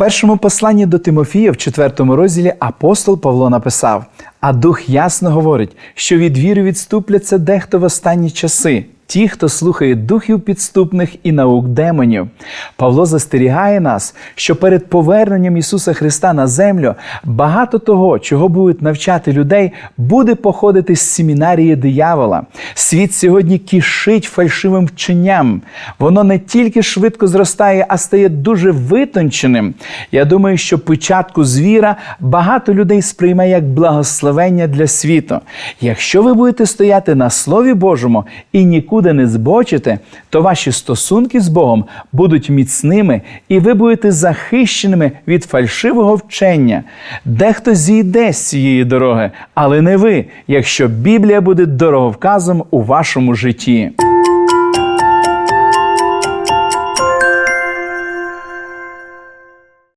першому посланні до Тимофія, в четвертому розділі, апостол Павло написав: А дух ясно говорить, що від віри відступляться дехто в останні часи. Ті, хто слухає духів підступних і наук демонів. Павло застерігає нас, що перед поверненням Ісуса Христа на землю багато того, чого будуть навчати людей, буде походити з семінарії диявола. Світ сьогодні кишить фальшивим вченням. Воно не тільки швидко зростає, а стає дуже витонченим. Я думаю, що початку звіра багато людей сприймає як благословення для світу. Якщо ви будете стояти на Слові Божому і нікуди не збочите, то ваші стосунки з Богом будуть міцними, і ви будете захищеними від фальшивого вчення. Дехто зійде з цієї дороги, але не ви, якщо Біблія буде дороговказом у вашому житті.